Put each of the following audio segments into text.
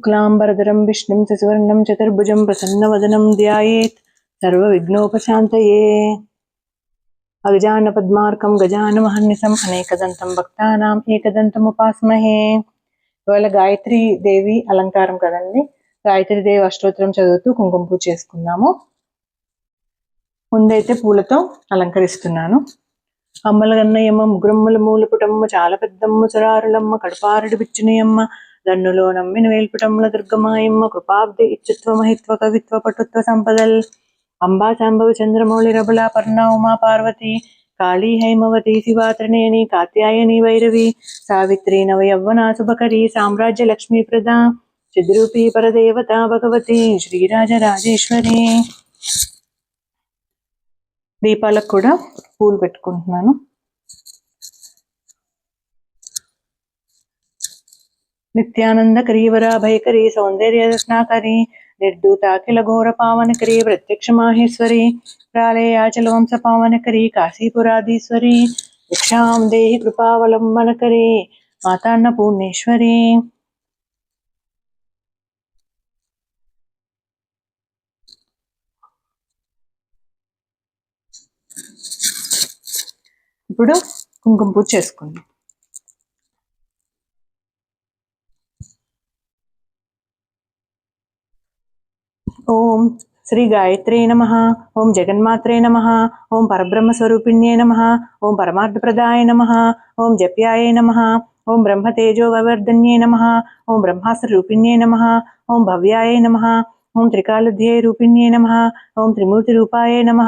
शुक्लाम्बरधरं विष्णुं शशिवर्णं चतुर्भुजं प्रसन्नवदनं ध्यायेत् सर्वविघ्नोपशान्तये అగజానపద్మార్కం గజానమహర్నిశం అనేకదంతం భక్తానాం ఏకదంతం ఉపాస్మహే ఇవాళ గాయత్రి దేవి అలంకారం కదండి గాయత్రి దేవి అష్టోత్తరం చదువుతూ కుంకుమ పూజ చేసుకుందాము ముందైతే పూలతో అలంకరిస్తున్నాను అమ్మల గన్నయ్యమ్మ ముగ్గురమ్మల మూలపుటమ్మ చాలా పెద్దమ్మ చరారులమ్మ కడపారుడి బిచ్చినయమ్మ దన్నులో నమ్మిన వేల్పుటముల దుర్గమాయమ్మ కృపాబ్ది ఇచ్చుత్వ మహిత్వ కవిత్వ పటుత్వ సంపదల్ అంబా శాంభవి చంద్రమౌళి రబుల పర్ణ ఉమా పార్వతి కాళీ హైమవతి శివా త్రినేని కాత్యాయని వైరవి సావిత్రి నవయవ్వనా శుభకరి సామ్రాజ్య లక్ష్మీ ప్రద చిద్రూపి పరదేవత భగవతి శ్రీరాజ రాజేశ్వరి దీపాలకు కూడా పూలు పెట్టుకుంటున్నాను నిత్యానంద కరీవర భయకరి సౌందర్య రత్నాకరి నిర్దూతాఖిల ఘోర పావనకరి ప్రత్యక్ష మాహేశ్వరి ప్రాళయాచల వంశ పావనకరి కాశీపురాధీశ్వరి భిక్షాం దేహి కృపావలంబనకరి మాతాన్న పూర్ణేశ్వరి ఇప్పుడు కుంకుమ పూజ చేసుకుందాం. ఓం శ్రీ గాయత్రే నమ ఓం జగన్మాత్రే నమ ఓం పరబ్రహ్మస్వరూపిణ్యే నమ ఓం పరమార్థప్రదాయ నమ ఓం జప్యాయ నమ ఓం బ్రహ్మతేజోగవర్ధన్యే నమ ఓం బ్రహ్మాస్త్రరూపిణ్యే నమ ఓం భవ్యాయ నమ ఓం త్రికాలధ్యే రూపిణ్యే నమ ఓం త్రిమూర్తిరూపాయ నమ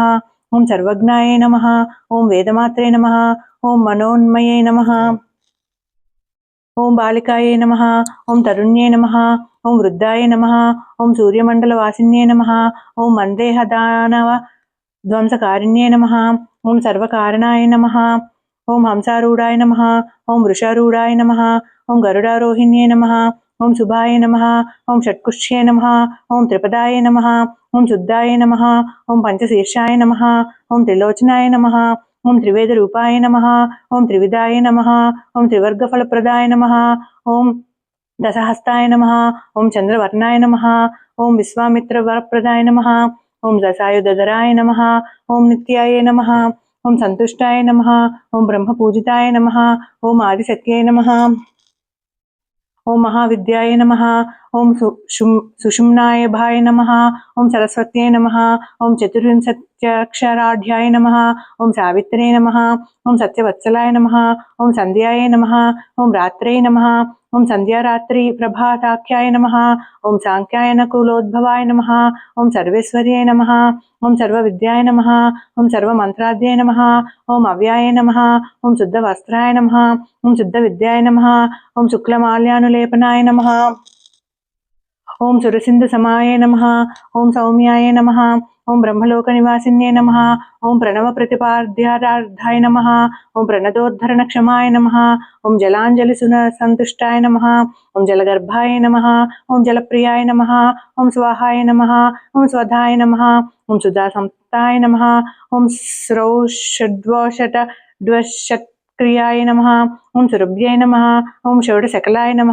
ఓం సర్వజ్ఞాయ నమ ఓం వేదమాత్రే నమ ఓం మనోన్మయే నమ ఓం బాలికాయే నమ ఓం తరుణ్యే నమ ఓం వృద్ధాయ నమ ఓం సూర్యమండల వాసిన్యే నమ ఓం మందేహదానవ ధ్వంసకారిణ్యే నమ ఓం సర్వకారణాయ నమ ఓం హంసారూఢాయ నమ ఓం వృషారూఢాయ నమ ఓం గరుడారోహిణ్యే నమ ఓం శుభాయ నమ ఓం షట్కుష్యే నమ ఓం త్రిపదాయ నమ ఓం శుద్ధాయ నమ ఓం పంచశీర్షాయ నమ ఓం త్రిలోచనాయ నమ ఓం త్రివేద రూపాయ నమ ఓం త్రివిధాయ నమ ఓం త్రివర్గఫలప్రదాయ నమ ఓం दशहस्ताय नमः ॐ चन्द्रवर्णाय नमः ॐ विश्वामित्रवरप्रदाय नमः ॐ दशायुधराय नमः ॐ नित्याय नमः ॐ संतुष्टाय नमः ॐ ब्रह्मपूजिताय नमः, ओम आदिशक्त्यै नमः ओं महाविद्याय नमः ओम सुषुम्नायभाय नमः ओम सरस्वत्यै नमः ओम चतुर्विंशत्यक्षराढ्याय नमः ओम सावित्र्यै नमः ओम सत्यवत्सलाय नमः ओम संध्याय नमः ओम रात्रे नमः ओम संध्यारात्रि प्रभाताख्याय नमः ओम सांख्यायन कुलोद्भवाय नमः ओम सर्वेश्वर्याय नमः ओम सर्वविद्याय नमः ओम सर्वमन्त्राद्याय नमः ओम अव्याय नमः ओम शुद्धवस्त्राय नमः ओम शुद्धविद्याय नमः ओम शुक्लमाल्यानुलेपनाय नमः ओम सुरसिंध समाये नम ओम सौम्याय नम ओम ब्रह्मलोक निवासिन्ये नम ओम प्रणव प्रतिपाध्याराधाय नम ओम प्रणदोद्धरण क्षमाय नम ओम जलांजलि सुन संतुष्टाय नम ओम जलगर्भाय नम ओम जलप्रियाय नम ओम स्वाहाय नम ओम स्वधाय नम ओम सुधा संताय नम ओम स्रौषड्वषट द्वशत क्रियाय नम ओं सुरभ्याय नम ओं षोडशकलाय नम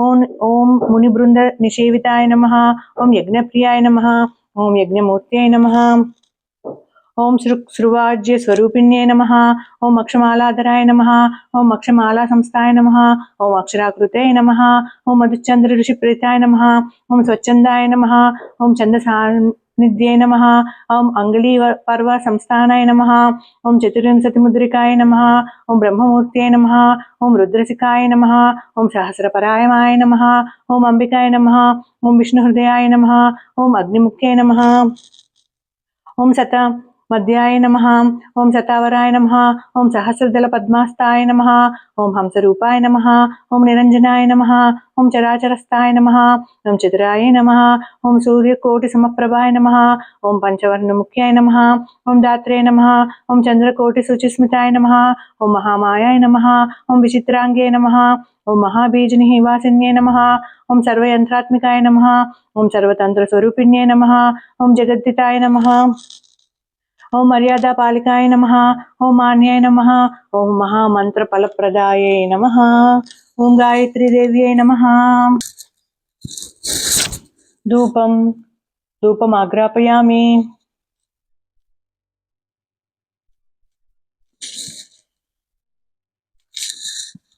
ओं ओं मुनिबृंद निषेविताय नम ओं यज्ञप्रियाय नम ओं यज्ञमूर्त नम ओं श्रु श्रुवाज्य नम ओं अक्षमालाधराय नम ओं अक्षमाला संस्थाय नम ओं अक्षराकृत नम ओं मधुचंद्र ऋषिप्रेताय नम ओं स्वच्छंदय नम ओं चंद నమ నమ ఓం అంగళీ పర్వ సంస్థానాయ నమ ఓం చతుర్వింశతి ముద్రికాయ నమ ఓం బ్రహ్మమూర్త్యై నమ ఓం రుద్రసికాయ నమ ఓం సహస్రపరాయమాయ నమ ఓం అంబికాయ నమ ఓం విష్ణుహృదయాయ నమ ఓం అగ్నిముఖ్యాయ నమ ఓం సత మధ్యాయ నమ ఓం శతావరాయ నమ ఓం సహస్రదళ పద్మాస్తాయ నమ ఓం హంసరూపాయ నమ ఓం నిరంజనాయ నమ ఓం చరాచరస్థాయ నమ ఓం చతురాయ నమ ఓం సూర్యకోటి సమప్రభాయ నమ ఓం పంచవర్ణముఖ్యాయ నమ ఓం దాత్రే నమ ఓం చంద్రకోటి శుచిస్మితాయ నమ ఓం మహామాయాయ నమ ఓం విచిత్రాంగే నమ ఓం మహాబీజని వాసిన్యే నమ ఓం సర్వయంత్రాత్మికాయ నమ ఓం సర్వతంత్రస్వరూపిణ్యే నమ ఓం జగద్దితాయ నమ ओम मर्यादा पालिकाय नमः, ओम मान्याय नमः, ओम महामंत्र फल प्रदाय नमः, ओम गायत्री देव्यै नमः। धूपम धूपम आग्रापयामि।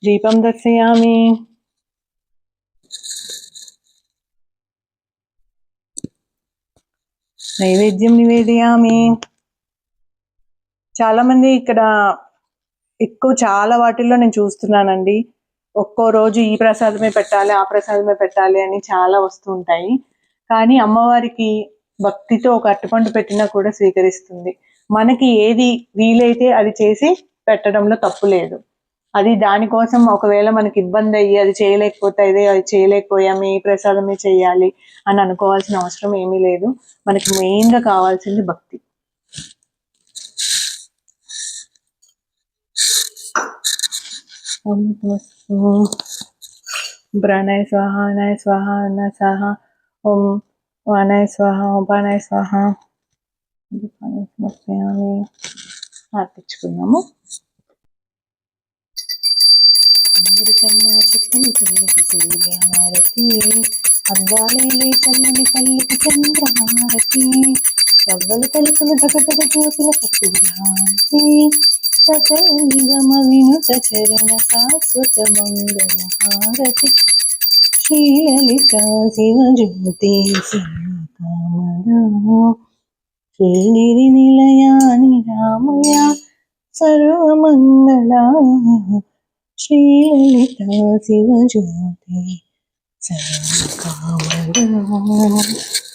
दीपम दर्शयामि। नैवेद्यम निवेदयामि। చాలా మంది ఇక్కడ ఎక్కువ చాలా వాటిల్లో నేను చూస్తున్నానండి. ఒక్కో రోజు ఈ ప్రసాదమే పెట్టాలి ఆ ప్రసాదమే పెట్టాలి అని చాలా వస్తూ ఉంటాయి. కానీ అమ్మవారికి భక్తితో ఒక అట్టుపండు పెట్టినా కూడా స్వీకరిస్తుంది. మనకి ఏది వీలైతే అది చేసి పెట్టడంలో తప్పు లేదు. అది దానికోసం ఒకవేళ మనకి ఇబ్బంది అయ్యి అది చేయలేకపోతే అదే అది చేయలేకపోయాము ఈ ప్రసాదమే చేయాలి అని అనుకోవాల్సిన అవసరం ఏమీ లేదు. మనకి మెయిన్గా కావాల్సింది భక్తి. ఓం నమస్తు. ప్రాణాయ స్వాహ అనాయ స్వాహ అన్న స్వాహ ఓం వానాయ స్వాహ ఓం పానాయ స్వాహ దీపాన్ని సమర్పయామి ప్రార్థించుకున్నాము అందరికన్నా చక్కని తల్లికి సూర్యహారతి అందాలేలే చల్లని తల్లికి చంద్రహారతి. రవ్వలు తలుపులు దగదగ జ్యోతుల కపూరాంతి సకల నిగమ వినుత చరణ శాశ్వత మంగళ హారతి శ్రీలలిత శివ జ్యోతి శ్రీకామద శ్రీగిరి నిలయాని రామయ సర్వమంగళ. శ్రీలలిత 変わろう